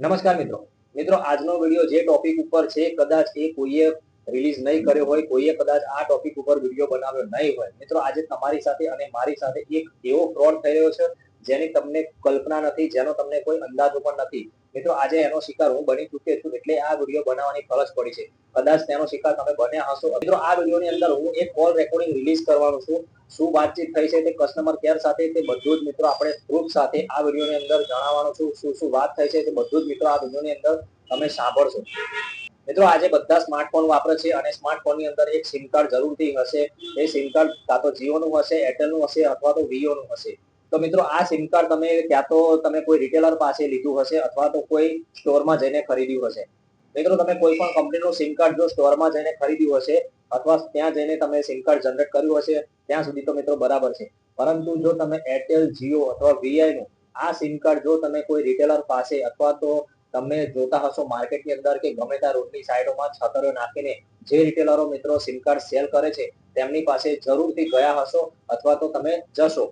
નમસ્કાર મિત્રો. મિત્રો, આજનો વીડિયો જે ટોપિક ઉપર છે, કદાચ એ કોઈએ રિલીઝ નહીં કર્યો હોય, કોઈએ કદાચ આ ટોપિક ઉપર વીડિયો બનાવ્યો નહીં હોય. મિત્રો, આજે તમારી સાથે અને મારી સાથે એક એવો ફ્રોડ થઈ રહ્યો છે, જેની તમને કલ્પના નથી, જેનો તમને કોઈ અંદાજો પણ નથી. મિત્રો, આજે એનો શિકાર હું બની ચૂક્યો છું એટલે આ વીડિયો બનાવવાની ફરજ પડી છે. કદાચ તેનો શિકાર તમે બન્યા હશો. મિત્રો, આ વિડીયોની અંદર હું એક કોલ રેકોર્ડિંગ રિલીઝ કરવાનો છું. શું વાતચીત થઈ છે તે કસ્ટમર કેર સાથે તે બધું જ મિત્રો આપણે પ્રૂફ સાથે આ વિડીયોની અંદર જણાવવાનું છું. શું શું વાત થઈ છે તે બધું જ મિત્રો આ વિડીયોની અંદર તમે સાંભળશો. મિત્રો, આજે બધા સ્માર્ટફોન વાપરે છે અને સ્માર્ટફોનની અંદર એક સિમ કાર્ડ જરૂરથી હશે. એ સિમ કાર્ડ કાં તો જીઓ નું હશે એરટેલનું હશે અથવા તો વિવો નું હશે. તો મિત્રો, આ સિમ કાર્ડ તમે ક્યાં તો તમે કોઈ રિટેલર પાસે લીધું હશે અથવા તો કોઈ સ્ટોરમાં જઈને ખરીદ્યું હશે. મિત્રો, તમે કોઈ પણ કંપનીનું સિમ કાર્ડ જો સ્ટોરમાં જઈને ખરીદ્યું હશે અથવા ત્યાં જઈને તમે સિમ કાર્ડ જનરેટ કર્યું હશે, ત્યાં સુધી તો મિત્રો બરાબર છે. પરંતુ જો તમે એરટેલ જીઓ અથવા વીઆઈ નું આ સિમ કાર્ડ જો તમે કોઈ રિટેલર પાસે અથવા તો તમે જોતા હશો માર્કેટની અંદર કે ગમે ત્યાં રોડની સાઈડોમાં છતરો નાખીને જે રિટેલરો મિત્રો સિમ કાર્ડ સેલ કરે છે, તેમની પાસે જરૂરથી ગયા હશો અથવા તો તમે જશો.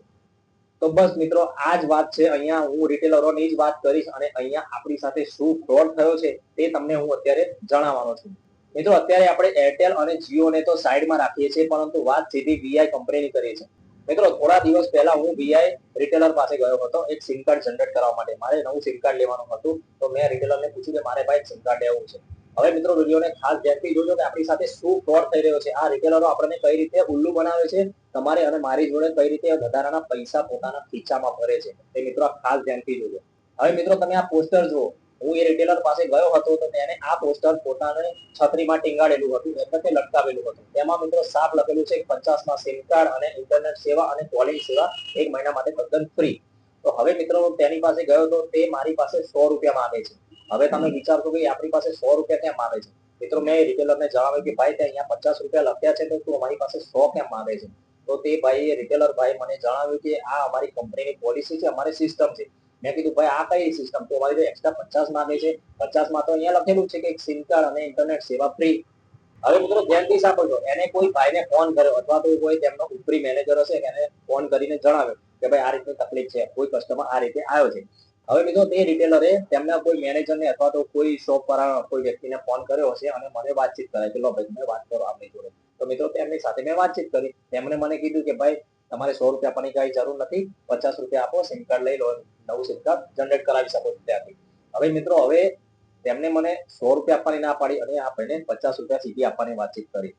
તો બસ મિત્રો આ જ વાત છે. અહીંયા હું રિટેલરોની જ વાત કરીશ અને અહીંયા આપણી સાથે શું ફ્રોડ થયો છે તે તમને હું અત્યારે જણાવવાનો છું. મિત્રો, અત્યારે આપણે એરટેલ અને જીઓને તો સાઈડમાં રાખીએ છીએ, પરંતુ વાત સીધી વીઆઈ કંપનીની કરીએ છીએ. મિત્રો, થોડા દિવસ પહેલા હું વીઆઈ રિટેલર પાસે ગયો હતો, એક સિમ કાર્ડ જનરેટ કરવા માટે. મારે નવું સિમ કાર્ડ લેવાનું હતું, તો મેં રિટેલરને પૂછ્યું કે મારે ભાઈ સિમ કાર્ડ લેવું છે. હવે મિત્રો, વિડીયોને ખાસ ધ્યાનથી જોજો કે આપણી સાથે શું ફ્રોડ થઈ રહ્યો છે. આ રિટેલરો આપણને કઈ રીતે ઉલ્લુ બનાવે છે, તમારે અને મારી જોડે કઈ રીતે વધારાના પૈસા પોતાના ખીચામાં ભરે છે, તે મિત્રો ખાસ ધ્યાનથી જોજો. હવે મિત્રો, તમે આ પોસ્ટર જુઓ. હું એ રિટેલર પાસે ગયો હતો, તો તેને આ પોસ્ટર પોતાને છત્રીમાં ટીંગાડેલું હતું એટલે કે લટકાવેલું હતું. તેમાં મિત્રો સાફ લખેલું છે, પચાસમાં સિમ કાર્ડ અને ઇન્ટરનેટ સેવા અને કોલિંગ સેવા એક મહિના માટે તદ્દન ફ્રી તો હવે મિત્રો તેની પાસે ગયો તો તે મારી પાસે સો રૂપિયા માંગે છે. હવે તમે વિચારશો કે આપણી પાસે સો રૂપિયા કેમ આવે છે? મિત્રો, મેં રિટેલરને જણાવ્યું કે ભાઈ, ત્યાં અહીંયા પચાસ રૂપિયા લખ્યા છે તો તું અમારી પાસે સો કેમ આવે છે? તો તે ભાઈ રિટેલર ભાઈ મને જણાવ્યું કે આ અમારી કંપનીની પોલિસી છે, અમારી સિસ્ટમ છે. મેં કીધું, ભાઈ, આ કઈ સિસ્ટમ તો અમારી એક્સ્ટ્રા પચાસ માંગે છે? પચાસમાં તો અહીંયા લખેલું છે કે સિમ કાર્ડ અને ઇન્ટરનેટ સેવા ફ્રી હવે મિત્રો, ધ્યાનથી સાંભળજો. એને કોઈ ભાઈને ફોન કર્યો અથવા તો કોઈ તેમનો ઉપરી મેનેજર હશે એને ફોન કરીને જણાવ્યો કે, ભાઈ, આ રીતની તકલીફ છે. કોઈ કસ્ટમર આ રીતે આવ્યો છે. હવે મિત્રો તે રિટેલરે તેમના કોઈ મેનેજરને અથવા તો કોઈ શોપ પર કોઈ વ્યક્તિને ફોન કર્યો હશે અને મને વાતચીત કરાય કે લો ભાઈ તમે વાત કરો આપણી જોડે. તો મિત્રો તેમની સાથે મેં વાતચીત કરી. તેમણે મને કીધું કે ભાઈ તમારે સો રૂપિયા આપવાની કઈ જરૂર નથી, પચાસ રૂપિયા આપો સિમ કાર્ડ લઈ લો, નવું સિમ કાર્ડ જનરેટ કરાવી શકો ત્યાંથી. હવે મિત્રો હવે તેમને મને સો રૂપિયા આપવાની ના પાડી અને આપણે પચાસ રૂપિયા સીધી આપવાની વાતચીત કરી.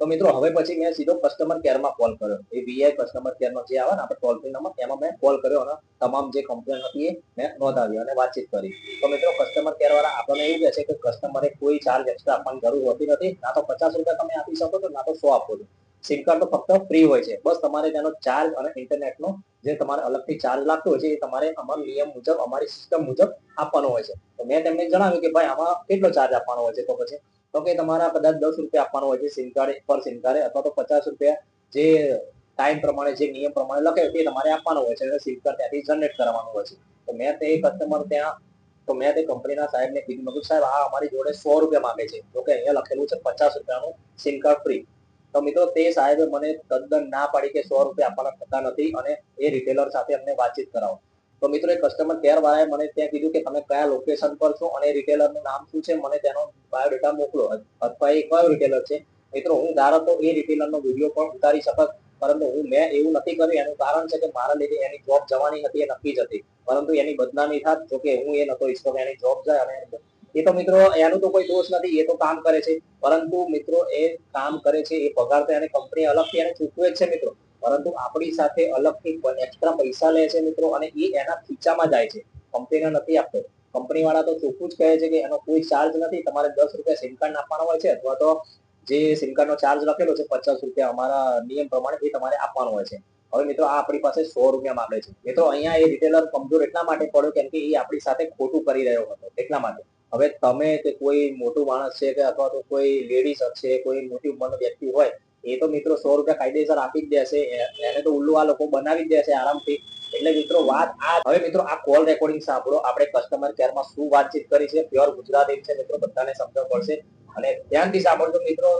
તો મિત્રો, હવે પછી મેં સીધો કસ્ટમર કેરમાં કોલ કર્યો. એ વીઆઈ કસ્ટમર કેરનો જે આવે ને, આપણે ટોલ ફ્રી નંબર એમાં મેં કોલ કર્યો અને તમામ જે કમ્પ્લેન હતી એ મેં નોંધાવી અને વાતચીત કરી. તો મિત્રો કસ્ટમર કેર વાળા આપણને એવું કહે છે કે કસ્ટમરે કોઈ ચાર્જ એક્સ્ટ્રા આપવાની જરૂર હોતી નથી. ના તો પચાસ રૂપિયા તમે આપી શકો છો, ના તો સો આપો છો. સિમ કાર્ડ તો ફક્ત ફ્રી હોય છે. બસ તમારે તેનો ચાર્જ અને ઇન્ટરનેટનો જે તમારે અલગથી ચાર્જ લાગતો હોય છે, એ તમારે અમારા નિયમ મુજબ, અમારી સિસ્ટમ મુજબ આપવાનો હોય છે. તો મેં તેમને જણાવ્યું કે ભાઈ, આમાં કેટલો ચાર્જ આપવાનો હોય છે? તો પછી તો કે તમારા કદાચ દસ રૂપિયા આપવાનો હોય છે, સિમ કાર્ડ, પર સિમ કાર્ડ, અથવા તો પચાસ રૂપિયા જે ટાઈમ પ્રમાણે, જે નિયમ પ્રમાણે લખે તે તમારે આપવાનો હોય છે અને સિમ કાર્ડ ત્યાંથી જનરેટ કરવાનું હોય છે. તો મેં તે કસ્ટમર ત્યાં, તો મેં તે કંપનીના સાહેબને કીધું, મેં સાહેબ, આ અમારી જોડે સો રૂપિયા માંગે છે. તો કે અહીંયા લખેલું છે પચાસ રૂપિયાનું સિમ કાર્ડ ફ્રી તો મિત્રો તે સાહેબે મને તદ્દન ના પાડી કે સો રૂપિયા આપવાના થતા નથી અને એ રિટેલર સાથે અમને વાતચીત કરાવો. તો મિત્રો એ કસ્ટમર કેર વાળાએ મને ત્યાં કીધું કે, તમે કયા લોકેશન પર છો અને રિટેલરનું નામ શું છે? મને તેનો બાયોડેટા મોકલો. અથવા એ કયો રિટેલર છે? મિત્રો, હું ધારો તો એ રિટેલરનો વીડિયો પણ ઉતારી શકત, પરંતુ હું મેં એવું નથી કર્યું. એનું કારણ છે કે મારા લીધે એની જોબ જવાની હતી, એ નક્કી જ હતી. પરંતુ એની બદનામી થાત, જો કે હું એ નતો ઈચ્છતો કે એની જોબ જાય અને એ તો મિત્રો, એનું તો કોઈ દોષ નથી, એ તો કામ કરે છે. પરંતુ મિત્રો, એ કામ કરે છે, એ પગાર તો એને કંપની અલગથી એને ચૂકવે જ છે, મિત્રો. પરંતુ આપણી સાથે અલગથી એક્સ્ટ્રા પૈસા લે છે મિત્રો અને એ એના ખીચામાં જાય છે. કંપનીને નથી આપતો. કંપની વાળા તો ચોખ્ખું જ કહે છે કે એનો કોઈ ચાર્જ નથી. તમારે દસ રૂપિયા સિમ કાર્ડ આપવાનો હોય છે અથવા તો જે સિમ કાર્ડ નો ચાર્જ લખેલો છે પચાસ રૂપિયા અમારા નિયમ પ્રમાણે એ તમારે આપવાનો હોય છે. હવે મિત્રો આ આપણી પાસે સો રૂપિયા માંગે છે. મિત્રો અહીંયા એ રિટેલર કમજોર એટલા માટે પડ્યો કેમ કે એ આપણી સાથે ખોટું કરી રહ્યો હતો એટલા માટે. હવે તમે કે કોઈ મોટું માણસ છે કે અથવા તો કોઈ લેડીઝ છે, કોઈ મોટી ઉંમરનો વ્યક્તિ હોય એ તો મિત્રો સો રૂપિયા કાયદેસર આપી જ દેશે. એને તો ઉલ્લુ આ લોકો બનાવી જ દેશે આરામથી. એટલે મિત્રો વાત આ હવે મિત્રો આ કોલ રેકોર્ડિંગ સાંભળો. આપણે કસ્ટમર કેરમાં શું વાતચીત કરી છે? પ્યોર ગુજરાતી છે મિત્રો બધાને સમજણ પડશે. અને ધ્યાનથી સાંભળજો મિત્રો.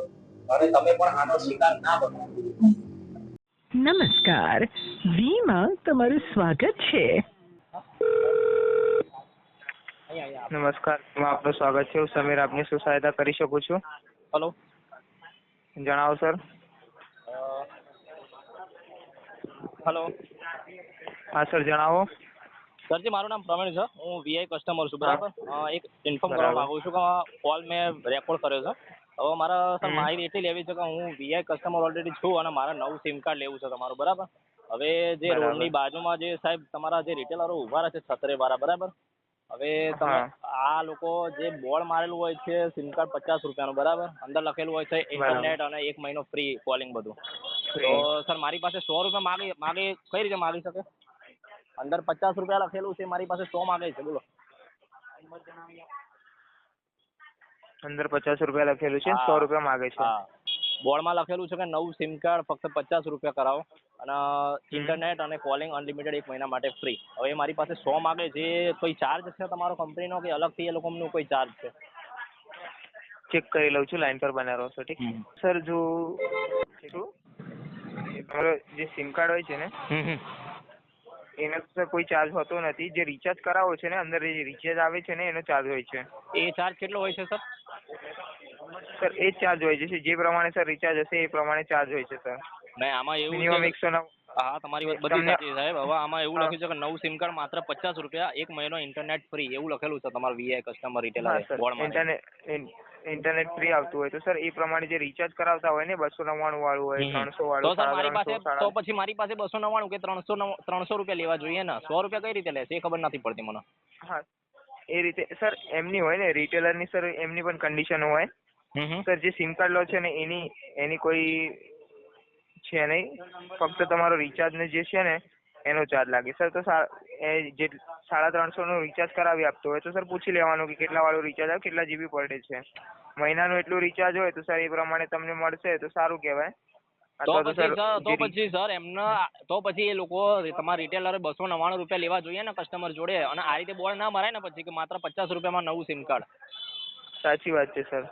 અને તમે પણ આનો શિકાર ના બનો. નમસ્કાર. વીમાં તમારું સ્વાગત છે. નમસ્કાર. આપનું સ્વાગત છે. હું સમીર આપની શું સહાયતા કરી શકું છું? હલો જણાવો સર. હલો. હા સર જણાવો. સરજી મારું નામ પ્રવીણ છે. હું વીઆઈ કસ્ટમર છું બરાબર? એક ઇન્ફોર્મ કરવા. માંગુ છું કે કોલ મેં રેકોર્ડ કર્યો છે. હવે મારા સર માહિતી એટલી લેવી છે કે હું વીઆઈ કસ્ટમર ઓલરેડી છું અને મારે નવું સિમ કાર્ડ લેવું છે તમારું બરાબર? હવે જે. રોડની બાજુમાં જે સાહેબ તમારા જે રિટેલરો ઊભા રહે છે છત્રે વાળા બરાબર? હવે તમે આ લોકો જે બોર્ડ મારેલું હોય છે સિમ કાર્ડ પચાસ રૂપિયાનું બરાબર? અંદર લખેલું હોય છે ઇન્ટરનેટ અને એક મહિનો ફ્રી કોલિંગ બધું. તો સર મારી પાસે સો રૂપિયા માગી માગે કઈ રીતે માગી શકે? અંદર પચાસ રૂપિયા લખેલું છે મારી પાસે સો માગે છે બોલો. અંદર પચાસ રૂપિયા લખેલું છે સો રૂપિયા માગે છે. બોર્ડમાં લખેલું છે કે નવું સિમ કાર્ડ ફક્ત પચાસ રૂપિયા કરાવો અને ઇન્ટરનેટ અને કોલિંગ અનલિમિટેડ એક મહિના માટે ફ્રી હવે મારી પાસે સો માગે જે કોઈ ચાર્જ છે તમારો કંપનીનો કે અલગથી એ લોકોનું કોઈ ચાર્જ છે? ચેક કરી લઉં છું લાઈન પર બના રહો છો ઠીક? સર જો તમારો જે સિમ કાર્ડ હોય છે ને. એનો સર કોઈ ચાર્જ હોતો નથી. જે રિચાર્જ કરાવો છે ને અંદર જે રિચાર્જ આવે છે ને એનો ચાર્જ હોય છે. એ ચાર્જ કેટલો હોય છે સર સર એ ચાર્જ હોય છે જે પ્રમાણે સર રિચાર્જ હશે એ પ્રમાણે ચાર્જ હોય છે સર. નહીં આમાં એવું મિનિમમ છે એકસો નવ. હા તમારી વાત બધી સાચી સાહેબ. હવે આમાં એવું લખ્યું છે કે નવું સિમ કાર્ડ માત્ર પચાસ રૂપિયા એક મહિનો ઇન્ટરનેટ ફ્રી એવું લખેલું છે તમારું Vi customer retailer internet free આવતું હોય તો સર એ પ્રમાણે જે રિચાર્જ કરાવતા હોય ને બસો નવ્વાણું વાળું હોય ત્રણસો તો વાળું સર મારી પાસે તો પછી મારી પાસે બસો નવ્વાણું કે ત્રણસો ત્રણસો રૂપિયા લેવા જોઈએ ને? સો રૂપિયા કઈ રીતે લેશે? એ ખબર નથી પડતી મને. હા. એ રીતે સર એમની હોય ને રિટેલરની સર એમની પણ કન્ડિશન હોય. સર જે સિમ કાર્ડ લો છે ને એની એની કોઈ છે નહીં. ફક્ત તમારો રિચાર્જ ને જે છે ને એનો ચાર્જ લાગે. સર તો એ જે સાડા ત્રણસો નું રિચાર્જ કરાવી આપતો હોય તો સર પૂછી લેવાનું કે કેટલા વાળું રિચાર્જ આવે કેટલા જીબી પર ડે છે. મહિનાનું એટલું રિચાર્જ હોય તો સર એ પ્રમાણે તમને મળશે તો સારું કહેવાય. તો પછી સર તો પછી સર એમના તો પછી એ લોકો તમારા રિટેલરે બસો નવ્વાણું રૂપિયા લેવા જોઈએ ને કસ્ટમર જોડે. અને આ રીતે બોર્ડ ના મરાય ને પછી કે માત્ર પચાસ રૂપિયામાં નવું સિમ કાર્ડ સાચી વાત છે સર.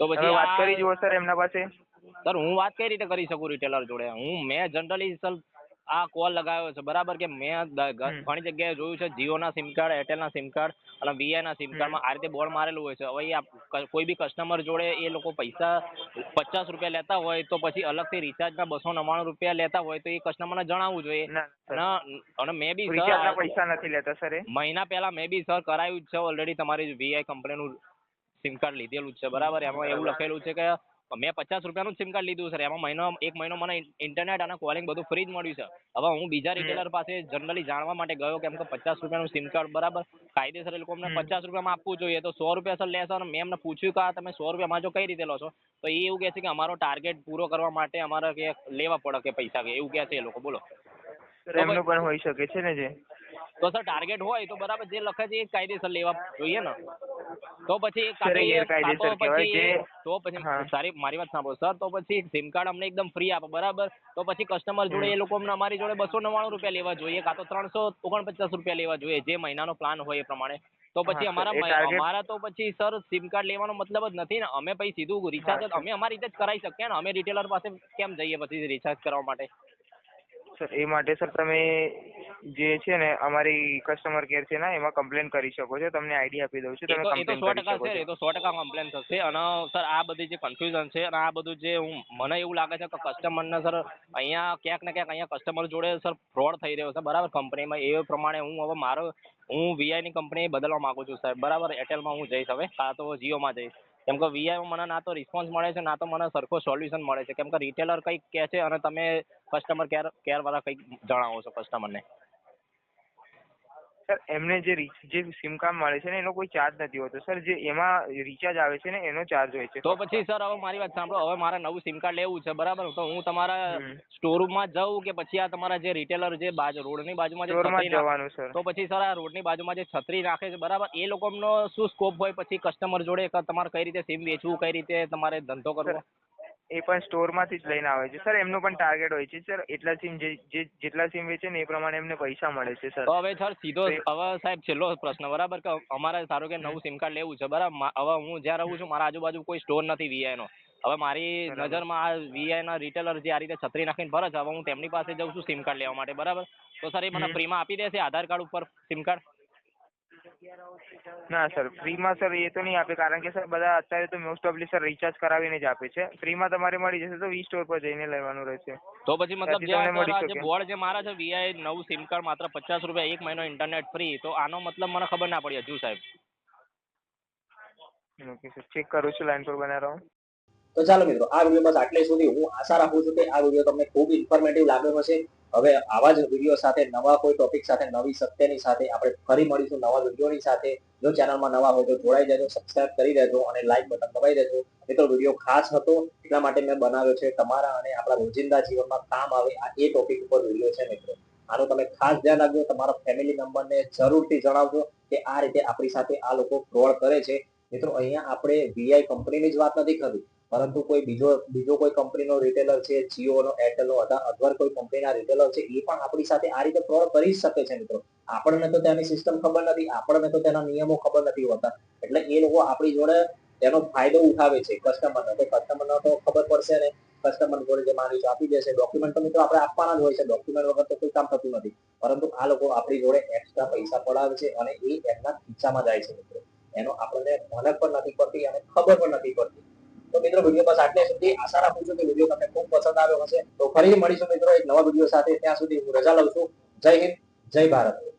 તો પછી વાત કરી જુઓ સર એમના પાસે. સર હું વાત કઈ રીતે કરી શકું રિટેલર જોડે. હું મેં જનરલી સર આ કોલ લગાવ્યો છે. બરાબર કે મેં. ઘણી જગ્યાએ જોયું છે જીઓના સિમ કાર્ડ એરટેલના સિમ કાર્ડ અને વીઆઈના સિમ કાર્ડમાં આ રીતે બોર્ડ મારેલું હોય છે. હવે એ કોઈ બી કસ્ટમર જોડે એ લોકો પૈસા પચાસ રૂપિયા લેતા હોય તો પછી અલગથી રિચાર્જના બસો નવ્વાણું રૂપિયા લેતા હોય તો એ કસ્ટમરને જણાવવું જોઈએ. અને મેં બી પૈસા નથી લેતા સર મહિના પહેલા મેં બી સર કરાયું જ છે ઓલરેડી તમારી વીઆઈ કંપનીનું સિમ કાર્ડ લીધેલું છે. બરાબર? એમાં એવું લખેલું છે કે મેં પચાસ રૂપિયાનું સિમ કાર્ડ લીધું સર એમાં મહિનો એક મહિનો મને ઇન્ટરનેટ અને કોલિંગ બધું ફ્રી જ મળ્યું છે. હવે હું બીજા રિટેલર પાસે જનરલી જાણવા માટે ગયો કેમ કે પચાસ રૂપિયાનું સિમ કાર્ડ બરાબર? કાયદેસર એ લોકો અમને પચાસ રૂપિયામાં આપવું જોઈએ. તો સો રૂપિયા સર લેશે અને મેં એમને પૂછ્યું કે તમે સો રૂપિયામાં જો કઈ રીતે લો છો? તો એ એવું કહે છે કે અમારો ટાર્ગેટ પૂરો કરવા માટે અમારે કે લેવા પડે કે પૈસા કે એવું કહે છે એ લોકો. બોલો. એમનું પણ હોઈ શકે છે ને જે? તો સર ટાર્ગેટ હોય તો બરાબર જે લખે છે એ કાયદેસર લેવા જોઈએ ને. તો પછી તો. પછી તો પછી સારી મારી વાત સાંભળો. સર તો પછી સિમ કાર્ડ અમને એકદમ ફ્રી આપો બરાબર? તો પછી કસ્ટમર જોડે એ લોકો અમને અમારી જોડે બસો નવ્વાણું રૂપિયા લેવા જોઈએ કાં તો ત્રણસો ઓગણપચાસ રૂપિયા લેવા જોઈએ જે મહિનાનો પ્લાન હોય એ પ્રમાણે. તો પછી અમારા અમારા તો પછી સર સિમ કાર્ડ લેવાનો મતલબ જ નથી ને અમે પછી સીધું રિચાર્જ અમે અમારી રીતે જ કરાવી શકીએ ને અમે રિટેલર પાસે કેમ જઈએ પછી રિચાર્જ કરવા માટે? સર એ માટે સર તમે જે છે ને અમારી કસ્ટમર કેર છે ને એમાં કમ્પ્લેન કરી શકો છો. તમને આઈડી આપી દઉં છું તમે કમ્પ્લેન સો કરી ટકા છે એ તો સો ટકા કમ્પ્લેન થશે. અને સર આ બધી જે કન્ફ્યુઝન છે અને આ બધું જે હું મને એવું લાગે છે કે કસ્ટમરને સર અહીંયા ક્યાંક ને ક્યાંક અહીંયા કસ્ટમર જોડે સર ફ્રોડ થઈ રહ્યો છે. બરાબર કંપનીમાં એ પ્રમાણે હું હવે મારો હું વીઆઈની કંપની બદલવા માંગુ છું સાહેબ બરાબર એરટેલમાં હું જઈશ હવે કાં તો જીઓમાં જઈશ. કેમ કે વીઆઈમાં મને ના તો રિસ્પોન્સ મળે છે, ના તો મને સરખો સોલ્યુશન મળે છે. કેમ કે રિટેલર કંઈક કહે છે અને તમે કસ્ટમર કેર કેરવાળા કંઈક જણાવો છો કસ્ટમરને સર એમને જે જે સિમ કાર્ડ મળે છે ને એનો કોઈ ચાર્જ નથી હોતો. સર જે એમાં રિચાર્જ આવે છે ને એનો ચાર્જ હોય છે. તો પછી સર હવે મારી વાત સાંભળો. હવે મારે નવું સિમ કાર્ડ લેવું છે બરાબર? તો હું તમારા. સ્ટોરૂમમાં જાઉં કે પછી આ તમારા જે રિટેલર જે બાજુ રોડની બાજુમાં જ જવાનું સર. તો પછી સર આ રોડની બાજુમાં જે છત્રી રાખે છે બરાબર? એ લોકોનો શું સ્કોપ હોય? પછી કસ્ટમર જોડે તમારે કઈ રીતે સિમ વેચવું કઈ રીતે તમારે ધંધો કરવો? એ પણ સ્ટોરમાંથી જ લઈને આવે છે. સર એમનું પણ ટાર્ગેટ હોય છે. સર એટલા સિમ જે જેટલા સિમ વેચે ને એ પ્રમાણે એમને પૈસા મળે છે સર. તો હવે સર સીધો હવે સાહેબ છેલ્લો પ્રશ્ન બરાબર કે અમારે ધારો કે નવું સિમ કાર્ડ લેવું છે બરાબર? હવે હું જ્યાં રહું છું મારા આજુબાજુ કોઈ સ્ટોર નથી વીઆઈ નો. હવે મારી નજરમાં આ VI ના રિટેલર જે આ રીતે છત્રી નાખીને ભરે છે હવે હું તેમની પાસે જઉં છું સિમ કાર્ડ લેવા માટે બરાબર? તો સર એ મને ફ્રીમાં આપી દેશે આધાર કાર્ડ ઉપર સિમ કાર્ડ ના સર ફ્રીમાં સર એ તો નહીં આપે. કારણ કે સર બધા અત્યારે તો મોસ્ટ ઓફલી સર રિચાર્જ કરાવીને જ આપે છે. ફ્રીમાં તમારે મળી જશે તો વી સ્ટોર પર જઈને લેવાનું રહેશે. તો પછી મતલબ જે તમને મળી આ બોર્ડ જે મારા છે વીઆઈ નવું સિમ કાર્ડ માત્ર પચાસ રૂપિયા એક મહિનો ઇન્ટરનેટ ફ્રી તો આનો મતલબ મને ખબર ના પડી હજુ સાહેબ. ઓકે સર ચેક કરું છું લાઈન પર બના રહો તો ચાલો મિત્રો આ વીડિયો બસ આટલે સુધી હું આશા રાખું છું કે આ વીડિયો તમને ખૂબ ઇન્ફોર્મેટિવ લાગ્યો હશે. હવે આવા જ વીડિયો સાથે, નવા કોઈ ટોપિક સાથે, નવી સત્યની સાથે આપણે ફરી મળીશું નવા વિડીયોની સાથે. જો ચેનલમાં નવા હોય તો જોડાઈ જજો સબસ્ક્રાઇબ કરી દેજો અને લાઈક બટન દબાઈ દેજો. મિત્રો, વીડિયો ખાસ હતો એટલા માટે મેં બનાવ્યો છે તમારા અને આપણા રોજિંદા જીવનમાં કામ આવે આ એ ટોપિક ઉપર વીડિયો છે, મિત્રો. આનું તમે ખાસ ધ્યાન રાખજો, તમારા ફેમિલી મેમ્બરને જરૂરથી જણાવજો કે આ રીતે આપણી સાથે આ લોકો ફ્રોડ કરે છે. મિત્રો, અહીંયા આપણે વીઆઈ કંપનીની જ વાત નથી કરવી પરંતુ કોઈ બીજો બીજો કોઈ કંપનીનો રિટેલર છે જીઓનો એરટેલનો અથવા કોઈ કંપનીના રિટેલર છે, એ પણ આપણી સાથે આ રીતે ફ્રોડ કરી શકે છે મિત્રો. આપણને તો તેની સિસ્ટમ ખબર નથી, આપણને તો તેના નિયમો ખબર નથી હોતા. એટલે એ લોકો આપણી જોડે તેનો ફાયદો ઉઠાવે છે કસ્ટમરનો તો કસ્ટમરનો તો ખબર પડશે ને. કસ્ટમર જોડે જે માની આપી દેશે ડોક્યુમેન્ટ તો મિત્રો આપણે આપવાના જ હોય છે ડોક્યુમેન્ટ વગર તો કોઈ કામ થતું નથી. પરંતુ આ લોકો આપણી જોડે એક્સ્ટ્રા પૈસા પડાવે છે અને એ એમના ખીચામાં જાય છે મિત્રો. એનો આપણને મનક પણ નથી પડતી અને ખબર પણ નથી પડતી. તો મિત્રો વીડિયો બસ આટલે સુધી. આશા રાખું છું કે વીડિયો તમને ખૂબ પસંદ આવ્યો હશે. તો ફરી મળીશું મિત્રો એક નવા વીડિયો સાથે. ત્યાં સુધી હું રજા લઉં છું. જય હિન્દ, જય ભારત.